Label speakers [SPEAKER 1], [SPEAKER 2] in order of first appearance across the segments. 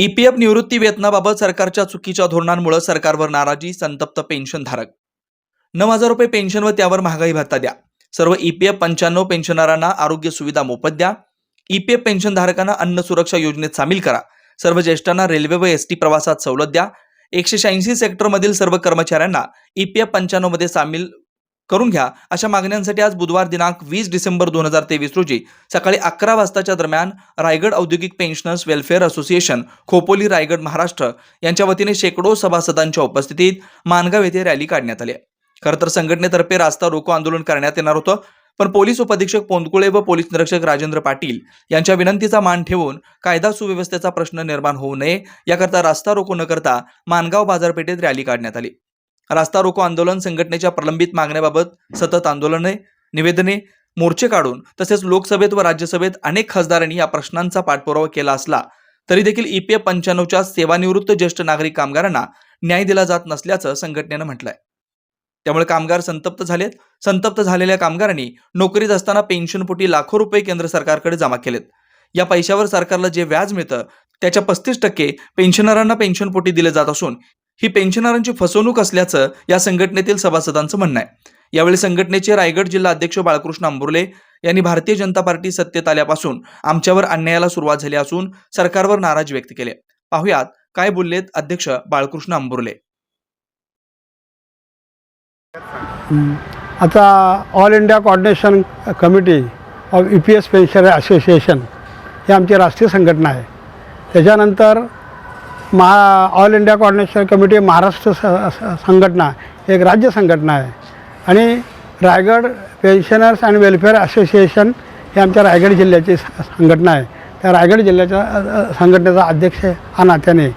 [SPEAKER 1] EPF निवृत्ती वेतनाबाबत सरकारच्या चुकीच्या धोरणांमुळे सरकारवर नाराजी संतप्त पेन्शनधारक. नऊ हजार रुपये पेन्शन व त्यावर महागाई भत्ता द्या. सर्व ईपीएफ पंच्याण्णव पेन्शनरांना आरोग्य सुविधा मोफत द्या. ईपीएफ पेन्शनधारकांना अन्न सुरक्षा योजनेत सामील करा. सर्व ज्येष्ठांना रेल्वे व एस टी प्रवासात सवलत द्या. एकशे शहाऐंशी सेक्टरमधील सर्व कर्मचाऱ्यांना ईपीएफ पंच्याण्णवमध्ये सामील करून घ्या. अशा मागण्यांसाठी आज बुधवार दिनांक वीस डिसेंबर दोन हजार तेवीस रोजी सकाळी अकरा वाजताच्या दरम्यान रायगड औद्योगिक pensioners welfare association Khopoli Raigad Maharashtra यांच्या वतीने शेकडो सभासदांच्या उपस्थितीत मानगाव येथे रॅली काढण्यात आली. खरं तर संघटनेतर्फे रास्ता रोको आंदोलन करण्यात येणार होतं पण पोलीस उपअधीक्षक पोंदकुळे व पोलीस निरीक्षक राजेंद्र पाटील यांच्या विनंतीचा मान ठेवून कायदा सुव्यवस्थेचा प्रश्न निर्माण होऊ नये याकरता रास्ता रोको न करता मानगाव बाजारपेठेत रॅली काढण्यात आली. रास्ता रोको आंदोलन संघटनेच्या प्रलंबित मागण्याबाबत सतत आंदोलने निवेदने मोर्चे काढून तसेच लोकसभेत व राज्यसभेत अनेक खासदारांनी या प्रश्नांचा पाठपुरावा केला असला तरी देखील ईपीएफ पंच्याण्णवच्या सेवानिवृत्त ज्येष्ठ नागरिक कामगारांना न्याय दिला जात नसल्याचं संघटनेनं म्हटलंय. त्यामुळे कामगार संतप्त झालेत. संतप्त झालेल्या कामगारांनी नोकरीत असताना पेन्शनपोटी लाखो रुपये केंद्र सरकारकडे जमा केलेत. या पैशावर सरकारला जे व्याज मिळतं त्याच्या पस्तीस टक्के पेन्शनरांना पेन्शनपोटी दिले जात असून ही पेन्शनरांची फसवणूक असल्याचं या संघटनेतील सभासदांचं म्हणणं आहे. यावेळी संघटनेचे रायगड जिल्हा अध्यक्ष बाळकृष्ण अंबुर्ले यांनी भारतीय जनता पार्टी सत्तेत आल्यापासून आमच्यावर अन्यायाला सुरुवात झाली असून सरकारवर नाराज व्यक्त केले पाहुयात काय बोललेत अध्यक्ष बाळकृष्ण अंबुर्ले
[SPEAKER 2] आता all India coordination committee of E P S pensioner association ही आमची राष्ट्रीय संघटना आहे. त्याच्यानंतर Maha all India coordination committee Maharashtra स संघटना एक राज्य संघटना आहे. आणि Raigad pensioners and welfare association हे आमच्या रायगड जिल्ह्याची स- संघटना आहे. त्या रायगड जिल्ह्याच्या संघटनेचा अध्यक्ष हा नात्याने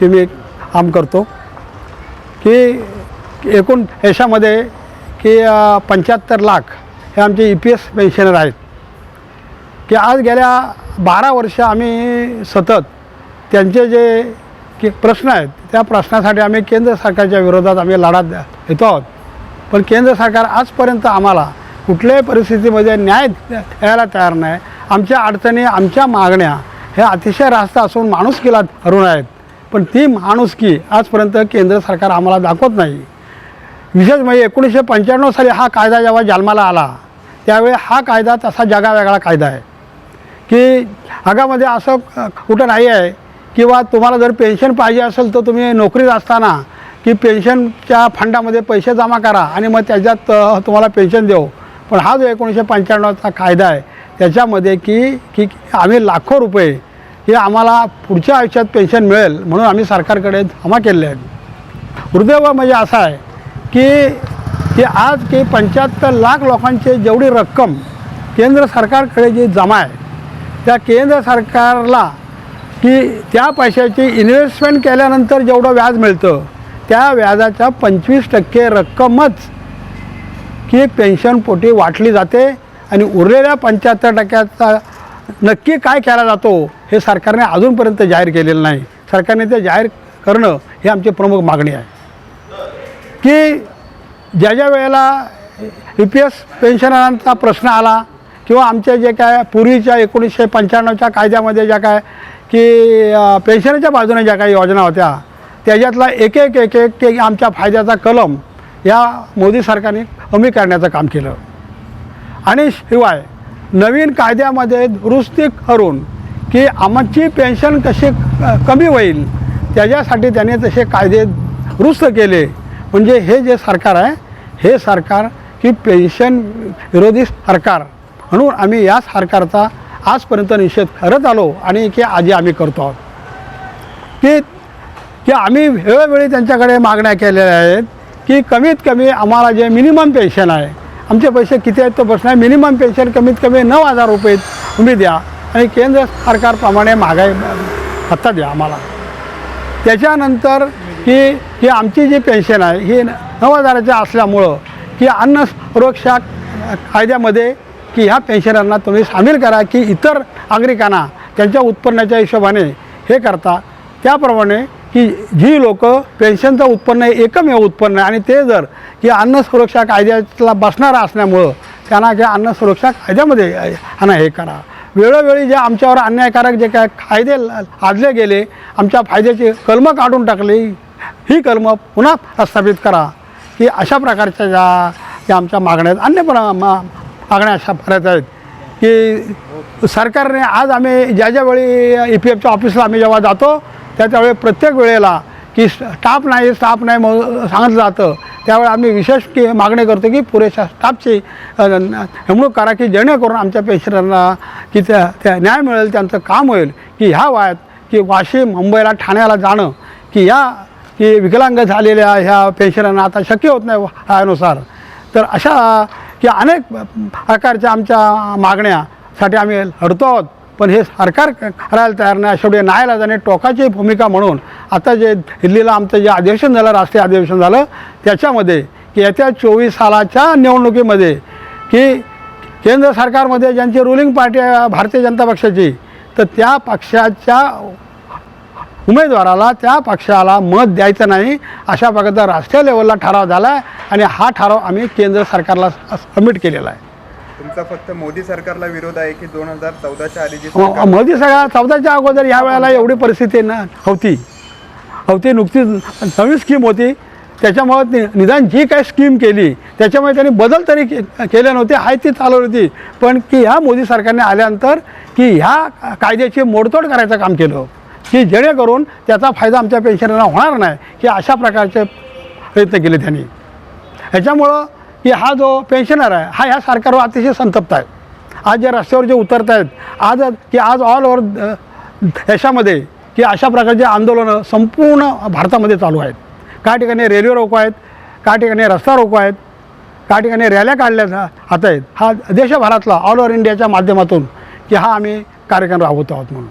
[SPEAKER 2] की मी काम करतो की एकूण याच्यामध्ये की पंच्याहत्तर लाख हे आमचे ई पी एस पेन्शनर आहेत. की आज गेल्या बारा वर्ष आम्ही सतत त्यांचे जे की प्रश्न आहेत. त्या प्रश्नासाठी आम्ही केंद्र सरकारच्या विरोधात आम्ही लढा द्या- देतो आहोत. पण केंद्र सरकार आजपर्यंत आम्हाला कुठल्याही परिस्थितीमध्ये न्याय द्यायला तयार नाही. आमच्या अडचणी आमच्या मागण्या ह्या अतिशय रास्त असून माणुसकीला धरून आहेत. पण ती माणुसकी आजपर्यंत केंद्र सरकार आम्हाला दाखवत नाही. विशेष म्हणजे एकोणीसशे पंच्याण्णव साली हा कायदा जेव्हा जन्माला आला त्यावेळी हा कायदा तसा जगावेगळा कायदा आहे. की आगामध्ये असं कुठं नाही आहे किंवा तुम्हाला जर पेन्शन पाहिजे असेल तर तुम्ही नोकरीत असताना की पेन्शनच्या फंडामध्ये पैसे जमा करा आणि मग त्याच्यात तुम्हाला पेन्शन देऊ. पण हा जो एकोणीसशे पंच्याण्णवचा कायदा आहे त्याच्यामध्ये की की आम्ही लाखो रुपये हे आम्हाला पुढच्या आयुष्यात पेन्शन मिळेल म्हणून आम्ही सरकारकडे जमा केले आहेत. दुर्दैव म्हणजे असं आहे की की आज की पंच्याहत्तर लाख लोकांची जेवढी रक्कम केंद्र सरकारकडे जी जमा आहे त्या केंद्र सरकारला की त्या पैशाची इन्व्हेस्टमेंट केल्यानंतर जेवढं व्याज मिळतं त्या व्याजाच्या पंचवीस टक्के रक्कमच की पेन्शनपोटी वाटली जाते आणि उरलेल्या पंच्याहत्तर टक्क्याचा नक्की काय केला जातो हे सरकारने अजूनपर्यंत जाहीर केलेलं नाही. सरकारने ते जाहीर करणं ही आमची प्रमुख मागणी आहे. की ज्या ज्या वेळेला यू पी एस पेन्शनरांचा प्रश्न आला किंवा आमच्या जे काय पूर्वीच्या एकोणीसशे पंच्याण्णवच्या कायद्यामध्ये ज्या काय की पेन्शनच्या बाजूने ज्या काही योजना होत्या त्याच्यातला एक एक एक एक ते आमच्या फायद्याचा कलम या मोदी सरकारने कमी करण्याचं काम केलं. आणि शिवाय नवीन कायद्यामध्ये दुरुस्ती करून की आमची पेन्शन कशी क- कमी होईल त्याच्यासाठी त्याने तसे कायदे दुरुस्त केले. म्हणजे हे जे सरकार आहे हे सरकार की पेन्शन विरोधी सरकार. म्हणून आम्ही या सरकारचा आजपर्यंत निषेध करत आलो आणि की आजी आम्ही करतो आहोत. की की आम्ही वेळोवेळी त्यांच्याकडे मागण्या केलेल्या आहेत की कमीत कमी आम्हाला जे मिनिमम पेन्शन आहे आमचे पैसे किती आहेत तो प्रश्न आहे. मिनिमम पेन्शन कमीत कमी नऊ हजार रुपये तुम्ही द्या आणि केंद्र सरकारप्रमाणे महागाई भत्ता द्या आम्हाला. त्याच्यानंतर की ही आमची जी पेन्शन आहे ही नऊ हजाराची असल्यामुळं की अन्न सुरक्षा कायद्यामध्ये की ह्या पेन्शनरांना तुम्ही सामील करा की इतर नागरिकांना त्यांच्या उत्पन्नाच्या हिशोबाने हे करता. त्याप्रमाणे की जी लोक पेन्शनचं उत्पन्न हे एकमेव उत्पन्न आहे आणि ते जर की अन्न सुरक्षा कायद्याला बसणारं असल्यामुळं त्यांना ज्या अन्न सुरक्षा कायद्यामध्ये ह्यांना हे करा. वेळोवेळी जे आमच्यावर अन्यायकारक जे काय कायदे आदले गेले आमच्या फायद्याची कलमं काढून टाकली ही कलमं पुन्हा प्रस्थापित करा. की अशा प्रकारच्या ज्या ज्या आमच्या मागण्या आहेत अन्य प्र मा- मागण्या अशा बऱ्याच आहेत. की सरकारने आज आम्ही ज्या ज्यावेळी ई पी एफच्या ऑफिसला आम्ही जेव्हा जातो त्या त्यावेळी प्रत्येक वेळेला की स्टाफ नाही स्टाफ नाही म्हणून सांगितलं जातं. त्यावेळी आम्ही विशेष की मागणी करतो की पुरेशा स्टाफची नेमणूक करा की जेणेकरून आमच्या पेशंटांना की त्या त्या न्याय मिळेल त्यांचं काम होईल. की ह्या वयात की वाशिम मुंबईला ठाण्याला जाणं की या की विकलांग झालेल्या ह्या पेशंटांना आता शक्य होत नाही वयानुसार तर अशा की अनेक प्रकारच्या आमच्या मागण्यासाठी आम्ही लढतो आहोत. पण हे सरकार करायला तयार नाही. शेवटी न्यायालयाने टोकाची भूमिका म्हणून आता जे दिल्लीला आमचं जे अधिवेशन झालं राष्ट्रीय अधिवेशन झालं त्याच्यामध्ये की येत्या चोवीस सालाच्या निवडणुकीमध्ये की केंद्र सरकारमध्ये ज्यांची रुलिंग पार्टी आहे भारतीय जनता पक्षाची तर त्या पक्षाच्या उमेदवाराला त्या पक्षाला मत द्यायचं नाही अशा प्रकारचा राष्ट्रीय लेवलला ठराव झाला आहे आणि हा ठराव आम्ही केंद्र सरकारला सबमिट केलेला आहे.
[SPEAKER 3] तुमचा फक्त मोदी सरकारला विरोध आहे की दोन हजार चौदाच्या आधी जी सरकार
[SPEAKER 2] मोदी सगळ्या चौदाच्या अगोदर या वेळेला एवढी परिस्थिती न होती. होती नुकतीच नवीन स्कीम होती. त्याच्यामुळं नि- निदान जी काही स्कीम केली त्याच्यामुळे त्यांनी बदल तरी के केले नव्हते आहे ती चालवली होती. पण की ह्या मोदी सरकारने आल्यानंतर की ह्या कायद्याची मोडतोड करायचं काम केलं. की जेणेकरून त्याचा फायदा आमच्या पेन्शनरना होणार नाही की अशा प्रकारचे प्रयत्न केले त्यांनी. ह्याच्यामुळं की हा जो पेन्शनर आहे हा ह्या सरकारवर अतिशय संतप्त आहे. आज जे रस्त्यावर जे उतरत आहेत आज की आज ऑल ओव्हर देशामध्ये की अशा प्रकारचे आंदोलनं संपूर्ण भारतामध्ये चालू आहेत. काही ठिकाणी रेल्वे रोको आहेत काही ठिकाणी रस्ता रोको आहेत काही ठिकाणी रॅल्या काढल्या जात आहेत. हा देशभरातला ऑल ओव्हर इंडियाच्या माध्यमातून की हा आम्ही कार्यक्रम राबवत आहोत म्हणून.